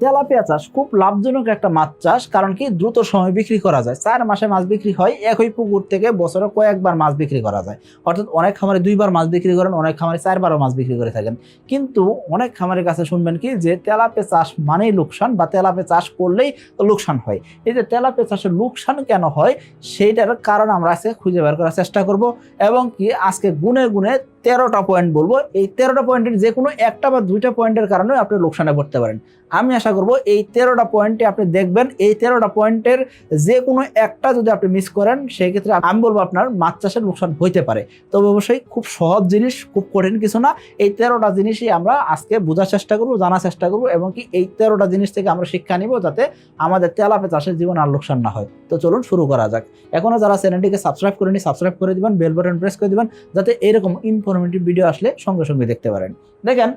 Tilapia চাষ খুব লাভজনক একটা মাছ চাষ, কারণ কি দ্রুত সময় বিক্রি করা যায়। চার মাসে মাছ বিক্রি হয়, একই পুকুর থেকে বছরে কয়েকবার মাছ বিক্রি করা যায়। অর্থাৎ অনেক খামারে দুইবার মাছ বিক্রি করেন, অনেক খামারে চারবারও মাছ বিক্রি করে থাকেন। কিন্তু অনেক খামারের কাছে শুনবেন কি যে তেলাপে চাষ মানেই লোকসান, বা তেলাপে চাষ করলেই লোকসান হয়। এই যে তেলাপে চাষের লোকসান কেন হয়, সেইটার কারণ আমরা আজকে খুঁজে বের করার চেষ্টা করব, এবং কি আজকে গুনে গুনে তেরোটা পয়েন্ট বলব। এই তেরোটা পয়েন্টের যে কোনো একটা বা দুইটা পয়েন্টের কারণে আপনি লোকসানে পড়তে পারেন। আমি আশা করব এই তেরোটা পয়েন্টে আপনি দেখবেন, এই তেরোটা পয়েন্টের যে কোনো একটা যদি আপনি মিস করেন সেই ক্ষেত্রে আমি বলব আপনার মাছ চাষের লোকসান হইতে পারে। তবে অবশ্যই খুব সহজ জিনিস, খুব কঠিন কিছু না। এই তেরোটা জিনিসই আমরা আজকে বোঝার চেষ্টা করব, জানার চেষ্টা করব এবং কি এই তেরোটা জিনিস থেকে আমরা শিক্ষা নিব যাতে আমাদের তেলাপে চাষের জীবন আর লোকসান না হয়। তো চলুন শুরু করা যাক। এখনও যারা চ্যানেলটিকে সাবস্ক্রাইব করেনি সাবস্ক্রাইব করে দিবেন বেল বাটন প্রেস করে দিবেন, যাতে এরকম ইনফরমেটিভ ভিডিও আসলে সঙ্গে সঙ্গে দেখতে পারেন। দেখেন,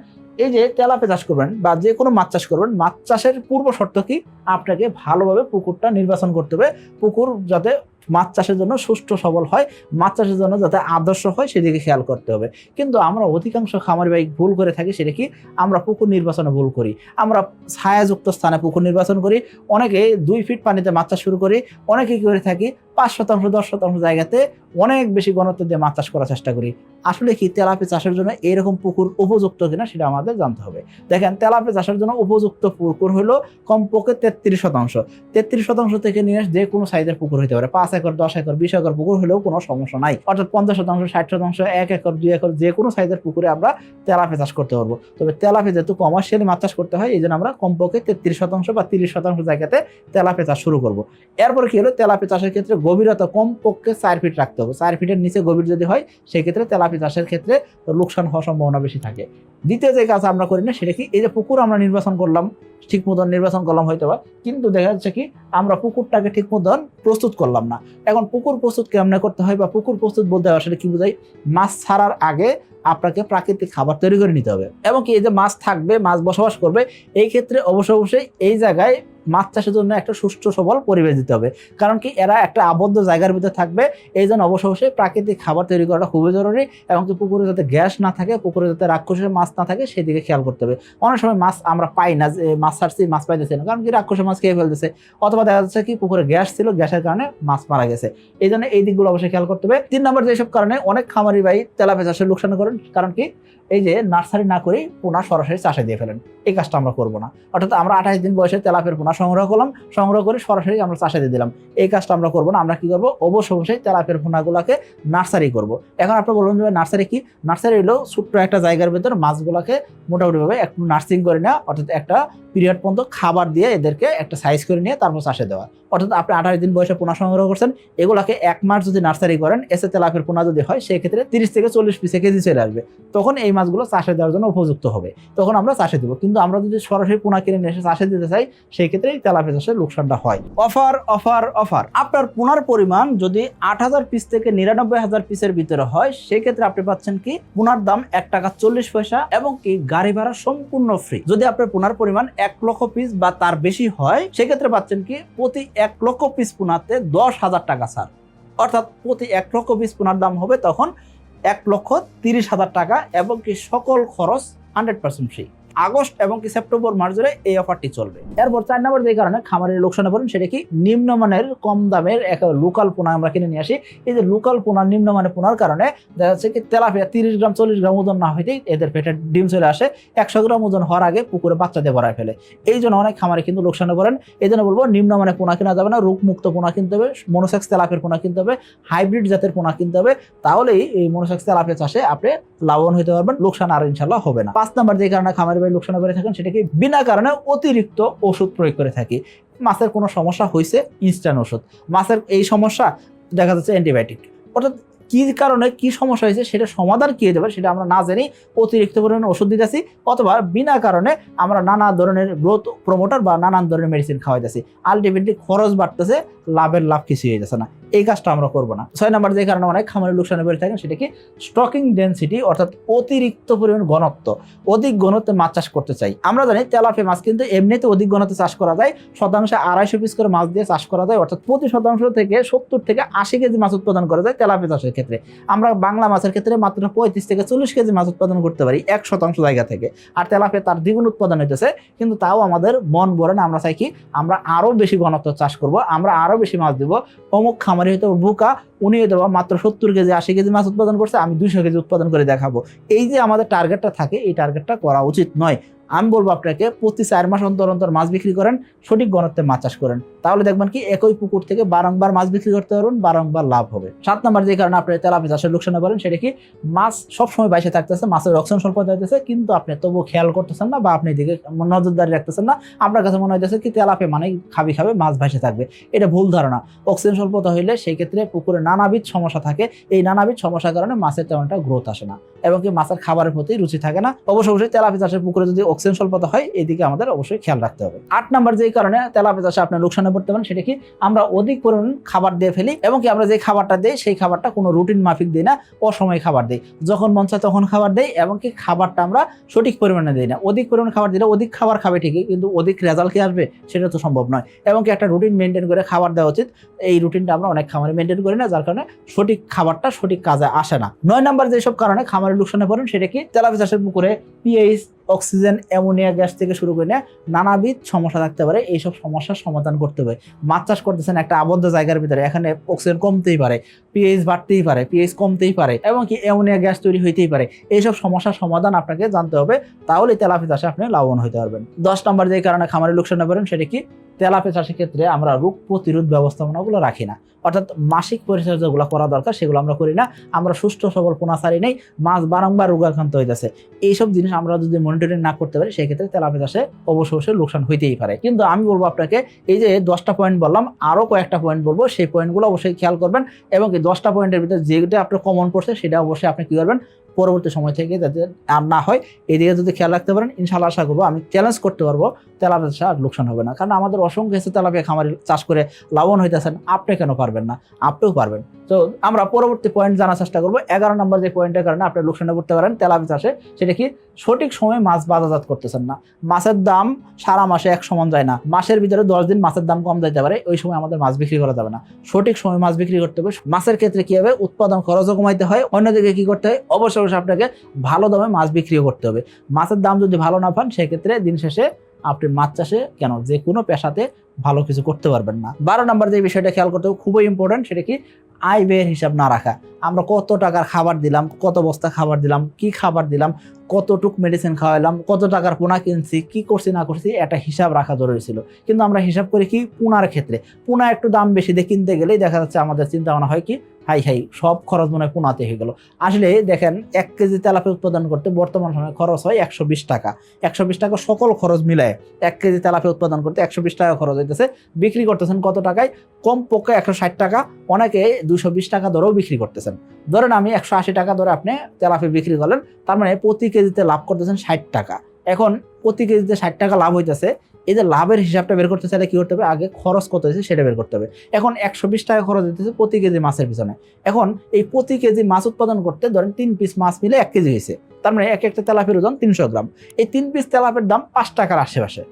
এই যে তেলাপে চাষ করবেন বা যে কোনো মাছ চাষ করবেন, মাছ চাষের পূর্ব শর্ত কি? আপনাকে ভালোভাবে পুকুরটা নির্বাচন করতে হবে। পুকুর যাতে মাছ চাষের জন্য সুষ্ঠু, সবল হয়, মাছ চাষের জন্য যাতে আদর্শ হয়, সেদিকে খেয়াল করতে হবে। কিন্তু আমরা অধিকাংশ খামারি বাইক ভুল করে থাকি, সেটা কি? আমরা পুকুর নির্বাচনে ভুল করি। আমরা ছায়াযুক্ত স্থানে পুকুর নির্বাচন করি। অনেকে দুই ফিট পানিতে মাছ চাষ শুরু করি। অনেকে কি করে থাকি? পাঁচ শতাংশ, দশ শতাংশ জায়গাতে অনেক বেশি ঘনত্ব দিয়ে মাছ চাষ করার চেষ্টা করি। আসলে কি তেলাপি চাষের জন্য এরকম পুকুর উপযুক্ত কিনা সেটা আমাদের জানতে হবে। দেখেন, তেলাপি চাষের জন্য উপযুক্ত পুকুর হলো কমপক্ষে তেত্রিশ শতাংশ। তেত্রিশ শতাংশ থেকে নিয়ে যে কোনো সাইজের পুকুর হতে পারে। পাঁচ একর, দশ একর, বিশ একর পুকুর হলেও কোনো সমস্যা নাই। অর্থাৎ পঞ্চাশ শতাংশ, ষাট শতাংশ, এক একর, দুই একর যে কোনো সাইজের পুকুরে আমরা তেলাপি চাষ করতে পারব। তবে তেলাপি যেহেতু কমার্শিয়ালি মাছ চাষ করতে হয়, এই জন্য আমরা কমপক্ষে তেত্রিশ শতাংশ বা তিরিশ শতাংশ জায়গাতে তেলাপি চাষ শুরু করব। এরপরে কি হলো? তেলাপি চাষের ক্ষেত্রে গভীরতা কমপক্ষে চার ফিট রাখতে হবে। চার ফিটের নিচে গভীর যদি হয়, সেক্ষেত্রে তেলাপি চাষের ক্ষেত্রে লোকসান হওয়ার সম্ভাবনা বেশি থাকে। দ্বিতীয় যে কাজ আমরা করি না, সেটা কি? এই যে পুকুর আমরা নির্বাচন করলাম ঠিক মতন নির্বাচন করলাম হয়তো বা, কিন্তু দেখা যাচ্ছে কি, আমরা পুকুরটাকে ঠিক মতন প্রস্তুত করলাম না। এখন পুকুর প্রস্তুত কেমনে করতে হয় বা পুকুর প্রস্তুত বলতে হয় সেটা কি বোঝায়? মাছ ছাড়ার আগে আপনাকে প্রাকৃতিক খাবার তৈরি করে নিতে হবে। এবং কি এই যে মাছ থাকবে, মাছ বসবাস করবে, এই ক্ষেত্রে অবশ্য অবশ্যই এই জায়গায় মাছ চাষের জন্য একটা সুষ্ঠু সবল পরিবেশ দিতে হবে। কারণ কি এরা একটা আবদ্ধ জায়গার ভিতরে থাকবে, এই জন্য অবশ্য অবশ্যই প্রাকৃতিক খাবার তৈরি করাটা খুবই জরুরি। এবং কি পুকুরে যাতে গ্যাস না থাকে, পুকুরে যাতে রাক্ষসের মাছ না থাকে, সেদিকে খেয়াল করতে হবে। অনেক সময় মাছ আমরা পাই না, যে মাছ ছাড়ছি, মাছ পাইতেছি না। কারণ কি রাক্ষসের মাছ খেয়ে ফেলতেছে। অথবা দেখা যাচ্ছে কি পুকুরে গ্যাস ছিল, গ্যাসের কারণে মাছ মারা গেছে। এই জন্য এই দিকগুলো অবশ্যই খেয়াল করতে হবে। তিন নম্বর যেসব কারণে অনেক খামারি ভাই তেলাপে চাষে লোকসান করেন কারণ কি? এই যে নার্সারি না করেই পোনা সরাসরি চাষে দিয়ে ফেলেন। এই কাজটা আমরা করব না। অর্থাৎ আমরা আঠাশ দিন বয়সে তেলাপের পোনা সংগ্রহ করলাম, সংগ্রহ করে সরাসরি আমরা চাষে দিয়ে দিলাম। এই কাজটা আমরা করব না। আমরা কি করব? অবশ্যই অবশ্যই তেলাপের পোনাগুলোকে নার্সারি করব। এখন আপনি বলবেন যে নার্সারি কি? নার্সারি হলো ছোট্ট একটা জায়গার ভিতর মাছগুলোকে মোটামুটিভাবে একটু নার্সিং করে নেওয়া, অর্থাৎ একটা পিরিয়ড পর্যন্ত খাবার দিয়ে এদেরকে একটা সাইজ করে নিয়ে তারপর চাষে দেওয়া। অর্থাৎ আপনি আঠাশ দিন বয়সে পোনা সংগ্রহ করছেন, এগুলাকে এক মাস যদি নার্সারি করেন, এসে তেলাপের পোনা যদি হয়, সেক্ষেত্রে তিরিশ থেকে চল্লিশ পিসে কেজি চলে আসবে, তখন এই মাছগুলো চাষে দেওয়ার জন্য উপযুক্ত হবে। তখন আমরা চাষে দেবো। কিন্তু আমরা যদি সরাসরি পোনা কিনে এসে চাষে দিতে চাই সেই ক্ষেত্রে এই তেলাপি চাষের লোকসানটা হয়। Offer offer offer. আপনার পোনার পরিমাণ যদি আট হাজার পিস থেকে নিরানব্বই হাজার পিসের ভিতরে হয়, সেক্ষেত্রে আপনি পাচ্ছেন কি, পোনার দাম এক টাকা চল্লিশ পয়সা এবং কি গাড়ি ভাড়া সম্পূর্ণ ফ্রি যদি আপনার পোনার পরিমাণ এক লক্ষ পিস বা তার বেশি হয়, সেক্ষেত্রে পাচ্ছেন কি, প্রতি এক লক্ষ পিস পোনাতে দশ হাজার টাকা ছাড়। অর্থাৎ প্রতি এক লক্ষ পিস পোনার দাম হবে তখন এক লক্ষ তিরিশ হাজার টাকা এবং কি সকল খরচ হান্ড্রেড পার্সেন্ট ফ্রি আগস্ট এবং কি সেপ্টেম্বর মাস ধরে এই অফারটি চলবে। এরপর চার নম্বর যে কারণে খামারের লোকসানে পড়েন, সেটা কি? নিম্নমানের কম দামের এক লোকাল পোনা আমরা কিনে নিয়ে আসি। এই যে লোকাল পোনা, নিম্নমানের পোনার কারণে দেখা যাচ্ছে কি তেলাপিয়া তিরিশ গ্রাম, চল্লিশ গ্রাম ওজন না হইতেই এদের পেটে ডিম চলে আসে। একশো গ্রাম ওজন হওয়ার আগে পুকুরে বাচ্চা দিয়ে ভরায় ফেলে। এই জন্য অনেক খামারে কিন্তু লোকসানে পড়েন। এই জন্য বলব, নিম্নমানের পোনা কেনা যাবে না, রোগমুক্ত পোনা কিনতে হবে মনোসেক্স তেলাপের পোনা কিনতে হবে হাইব্রিড জাতের পোনা কিনতে হবে। তাহলেই এই মনোসেক্স তেলাপের চাষে আপনি লাভবান হতে পারবেন, লোকসান আর ইনশাল্লাহ হবে না। পাঁচ নাম্বার যে কারণে খামারি ভাই লোকসান করে থাকেন সেটাকে বিনা কারণে অতিরিক্ত ওষুধ প্রয়োগ করে থাকি। মাছের কোনো সমস্যা হয়েছে ইনস্ট্যান্ট ওষুধ। মাছের এই সমস্যা দেখা যাচ্ছে অ্যান্টিবায়োটিক অর্থাৎ কি কারণে কি সমস্যা হয়েছে, সেটা সমাধান কি হতে পারে, সেটা আমরা না জেনেই অতিরিক্ত পরিমাণে ওষুধ দিতেছি, অথবা বিনা কারণে আমরা নানা ধরনের গ্রোথ প্রমোটার বা নানান ধরনের মেডিসিন খাওয়াইতেছি। আলটিমেটলি খরচ বাড়তেছে, লাভের লাভ কিছু হয়ে যাচ্ছে না। এই কাজটা আমরা করব না। ছয় নাম্বার যে কারণে অনেক খামারের লোকসানে বেড়ে থাকেন সেটা কি স্টকিং ডেন্সিটি অর্থাৎ অতিরিক্ত পরিমাণ ঘনত্ব, অধিক ঘনত্বে মাছ চাষ করতে চাই। আমরা জানি তেলাপিয়া মাছ কিন্তু এমনিতে অধিক ঘনত্বে চাষ করা যায়, শতাংশে আড়াইশো পিস করে মাছ দিয়ে চাষ করা যায়, অর্থাৎ প্রতি শতাংশ থেকে সত্তর থেকে আশি কেজি মাছ উৎপাদন করা যায় তেলাপিয়া চাষের ক্ষেত্রে। আমরা বাংলা মাছের ক্ষেত্রে মাত্র পঁয়ত্রিশ থেকে চল্লিশ কেজি মাছ উৎপাদন করতে পারি এক শতাংশ জায়গা থেকে। আর তেলাপিয়া তার দ্বিগুণ উৎপাদন হইতেছে, কিন্তু তাও আমাদের মন না। আমরা চাই কি আমরা আরও বেশি ঘনত্ব চাষ করব, আমরা আরও বেশি মাছ দিব, অমুক খামারি হয়তো বুকা উনি হয়তো মাত্র সত্তর কেজি, আশি কেজি মাছ উৎপাদন করছে, আমি দুইশো কেজি উৎপাদন করে দেখাবো। এই যে আমাদের টার্গেটটা থাকে, এই টার্গেটটা করা উচিত নয়। আমি বলব আপনাকে, প্রতি চার মাস অন্তর অন্তর মাছ বিক্রি করেন, সঠিক গণত্বে মাছ চাষ করেন। তাহলে দেখবেন কি, একই পুকুর থেকে বারংবার মাছ বিক্রি করতে পারবেন, বারংবার লাভ হবে। সাত নম্বর যে কারণে আপনি তেলাপি চাষের লোকসানে পারেন সেটা কি, মাছ সবসময় বাইসে থাকতেছে, মাছের অক্সিজেন স্বল্প হইতেছে, কিন্তু আপনি তবু খেয়াল করতেছেন না বা আপনি এদিকে নজরদারি রাখতেছেন না। আপনার কাছে মনে হইতেছে কি তেলাপি মানে খাবি খাবে, মাছ ভাসে থাকবে। এটা ভুল ধারণা। অক্সিজেন স্বল্পতা হইলে সেই ক্ষেত্রে পুকুরে নানাবিধ সমস্যা থাকে। এই নানাবিধ সমস্যার কারণে মাছের তেমন একটা গ্রোথ আসে না। এবং কি মাছের খাবারের প্রতি রুচি থাকে না। অবশ্যই অবশ্যই তেলাপি চাষের পুকুরে যদি অক্সিজেন স্বল্পতা হয়, এদিকে আমাদের অবশ্যই খেয়াল রাখতে হবে। আট নাম্বার যে কারণে তেলাপি চাষে আপনার লোকসানে পড়তে পারেন, সেটা কি আমরা অধিক পরিমাণ খাবার দিয়ে ফেলি এবং কি আমরা যে খাবারটা দিই, সেই খাবারটা কোনো রুটিন মাফিক দিই না, অসময়ে খাবার দিই। যখন মন চায় তখন খাবার দেই এবং কি খাবারটা আমরা সঠিক পরিমাণে দিই না। অধিক পরিমাণ খাবার দিলে অধিক খাবার খাবে ঠিকই, কিন্তু অধিক রেজাল্ট কি আসবে, সেটা তো সম্ভব নয়। এবং কি একটা রুটিন মেনটেন করে খাবার দেওয়া উচিত। এই রুটিনটা আমরা অনেক খামারে মেনটেন করি না, যার কারণে সঠিক খাবারটা সঠিক কাজে আসে না। নয় নাম্বার যেসব কারণে খামারের লোকসানে পড়েন, সেটা কি? তেলাপি চাষের পুকুরে পিএইচ, অক্সিজেন, অ্যামোনিয়া গ্যাস থেকে শুরু করে নানাবিধ সমস্যা থাকতে পারে। এইসব সমস্যার সমাধান করতে হবে। মাছ চাষ করতেছেন একটা আবদ্ধ জায়গার ভিতরে, এখানে অক্সিজেন কমতেই পারে, পিএইচ বাড়তেই পারে, পিএইচ কমতেই পারে এবং কি অ্যামোনিয়া গ্যাস তৈরি হইতেই পারে। এইসব সমস্যার সমাধান আপনাকে জানতে হবে তাহলে তেলাপি চাষে আপনি লাভবান হতে পারবেন। দশ নম্বর যে কারণে খামারের লোকসানে পারেন সেটা কি? তেলাপি চাষের ক্ষেত্রে আমরা রোগ প্রতিরোধ ব্যবস্থাপনাগুলো রাখি না। অর্থাৎ মাসিক পরিচর্যাগুলো করা দরকার, সেগুলো আমরা করি না। আমরা সুস্থ সবল পোনা ছাড়ি নেই, মাছ বারংবার রোগাক্রান্ত হইতেছে। এইসব জিনিস আমরা যদি মনিটরিং না করতে পারি সেই ক্ষেত্রে তেলাপি চাষে অবশ্যই অবশ্যই লোকসান হইতেই পারে। কিন্তু আমি বলব আপনাকে, এই যে দশটা পয়েন্ট বললাম আরও কয়েকটা পয়েন্ট বলব, সেই পয়েন্টগুলো অবশ্যই খেয়াল করবেন এবং এই দশটা পয়েন্টের ভিতরে যেটা আপনার কমন পড়ছে, সেটা অবশ্যই আপনি কী করবেন পরবর্তী সময় থেকে যাতে আর না হয়, এদিকে যদি খেয়াল রাখতে পারেন ইনশাল্লাহ আশা করব আমি চ্যালেঞ্জ করতে পারব, তেলাপিয়া চাষে আর লোকসান হবে না। কারণ আমাদের অসংখ্য এসে তেলাপিয়া খামারি চাষ করে লাভবান হইতেছেন, আপনি কেন পারবেন না? আপনিও পারবেন। তো আমরা পরবর্তী পয়েন্ট জানার চেষ্টা করব। এগারো নম্বর যে পয়েন্টের কারণে আপনি লোকসানে পড়তে পারেন তেলাপি চাষে, সেটা কি সঠিক সময়ে মাছ বাজারজাত করতেছেন না। মাছের দাম সারা মাসে এক সমান যায় না। মাসের ভিতরে দশ দিন মাছের দাম কম যাইতে পারে, ওই সময় আমাদের মাছ বিক্রি করা যাবে না। সঠিক সময় মাছ বিক্রি করতে হবে। মাছের ক্ষেত্রে কি হবে? উৎপাদন খরচও কমাইতে হয়। অন্যদিকে কী করতে হয়? অবশ্যই অবশ্যই আপনাকে ভালো দামে মাছ বিক্রিও করতে হবে। মাছের দাম যদি ভালো না পান, সেক্ষেত্রে দিন শেষে আপনি মাছ চাষে কেন যে কোনো পেশাতে ভালো কিছু করতে পারবেন না। বারো নম্বর যে বিষয়টা খেয়াল করতে হবে, খুবই ইম্পর্টেন্ট সেটা কি? আয় ব্যয়ের হিসাব না রাখা। আমরা কত টাকার খাবার দিলাম, কত বস্তা খাবার দিলাম, কি খাবার দিলাম, কতটুক মেডিসিন খাওয়াইলাম, কত টাকার পোনা কিনছি, কি করছি না করছি একটা হিসাব রাখা জরুরি ছিল। কিন্তু আমরা হিসাব করি কি? পোনার ক্ষেত্রে। পোনা একটু দাম বেশি দিয়ে কিনতে গেলেই দেখা যাচ্ছে আমাদের চিন্তা ভাবনা হয় কি? হাই হাই, সব খরচ মনে হয় পোনাতে হয়ে গেল। আসলে দেখেন, এক কেজি তেলাপি উৎপাদন করতে বর্তমান সময়ে খরচ হয় একশো বিশ টাকা। একশো বিশ টাকা সকল খরচ মিলায় এক কেজি তেলাপি উৎপাদন করতে একশো বিশ টাকা খরচ হইতেছে। বিক্রি করতেছেন কত টাকায়? কম পক্ষে একশো ষাট টাকা। অনেকে দুশো বিশ টাকা দরেও বিক্রি করতেছেন। ধরেন আমি একশো আশি টাকা ধরে আপনি তেলাপি বিক্রি করলেন, তার মানে প্রতি কেজিতে লাভ করতেছেন ষাট টাকা। এখন প্রতি কেজিতে ষাট টাকা লাভ হইতেছে এই যে লাভের হিসাবটা বের করতে চাইলে কী করতে হবে? আগে খরচ কত হয়েছে সেটা বের করতে হবে। এখন একশো বিশ টাকা খরচ দিতেছে প্রতি কেজি মাছের পিছনে। এখন এই প্রতি কেজি মাছ উৎপাদন করতে ধরেন তিন পিস মাছ মিলে এক কেজি হয়েছে তার মানে এক একটা তেলাপের ওজন তিনশো গ্রাম। এই তিন পিস তেলাপের দাম পাঁচ টাকার আশেপাশে।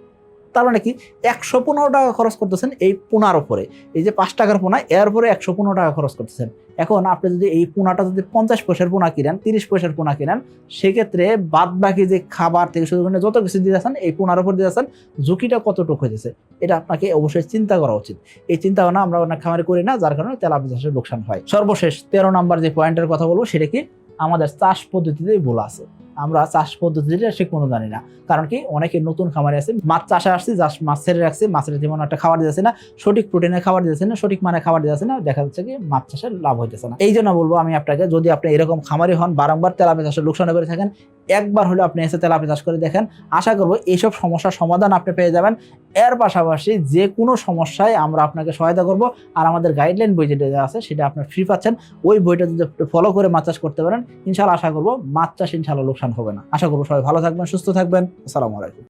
তার মানে কি? একশো পনেরো টাকা খরচ করতেছেন এই পোনার উপরে। এই যে পাঁচ টাকার পোনা, এর উপরে একশো পনেরো টাকা খরচ করতেছেন। এখন আপনি যদি এই পোনাটা যদি পঞ্চাশ পয়সার পোনা কিনেন, তিরিশ পয়সার পোনা কিনেন, সেক্ষেত্রে বাদ বাকি যে খাবার থেকে শুরু করে যত কিছু দিয়ে যাচ্ছেন, এই পোনার উপর দিয়ে যাচ্ছেন, ঝুঁকিটা কতটুকু হয়েছে এটা আপনাকে অবশ্যই চিন্তা করা উচিত। এই চিন্তা ভাবনা আমরা অনেক খামারে করি না, যার কারণে তেলাপি চাষের লোকসান হয়। সর্বশেষ তেরো নম্বর যে পয়েন্টের কথা বলব, সেটা কি? আমাদের চাষ পদ্ধতিতেই ভুল আছে। আমরা চাষ পদ্ধতিটা ঠিক মতো জানি না। কারণ কি, অনেকে নতুন খামারে আছে, মাছ চাষে আসছে চাষ মাছ ছেড়ে রাখছে, মাছের যেমন একটা খাবার দিতেছে না, সঠিক প্রোটিনের খাবার দিতেছে না, সঠিক মানের খাবার দিতেছে না, দেখা যাচ্ছে কি মাছ চাষের লাভ হইতেছে না। এই জন্য বলব আমি আপনাকে, যদি আপনি এরকম খামারি হন, বারংবার তেলাপি চাষে লোকসান করে থাকেন, একবার হলে আপনি এসে তেলাপি চাষ করে দেখেন। আশা করব এইসব সমস্যার সমাধান আপনি পেয়ে যাবেন। এর পাশাপাশি যে কোনো সমস্যায় আমরা আপনাকে সহায়তা করব আর আমাদের গাইডলাইন বই যেটা আছে সেটা আপনার ফ্রি পাচ্ছেন, ওই বইটা যদি ফলো করে মাছ চাষ করতে পারেন ইনশাল্লাহ আশা করব মাছ চাষ ইনশাল্লাহ লোকসান হবে না। আশা করব সবাই ভালো থাকবেন, সুস্থ থাকবেন। আসসালামু আলাইকুম।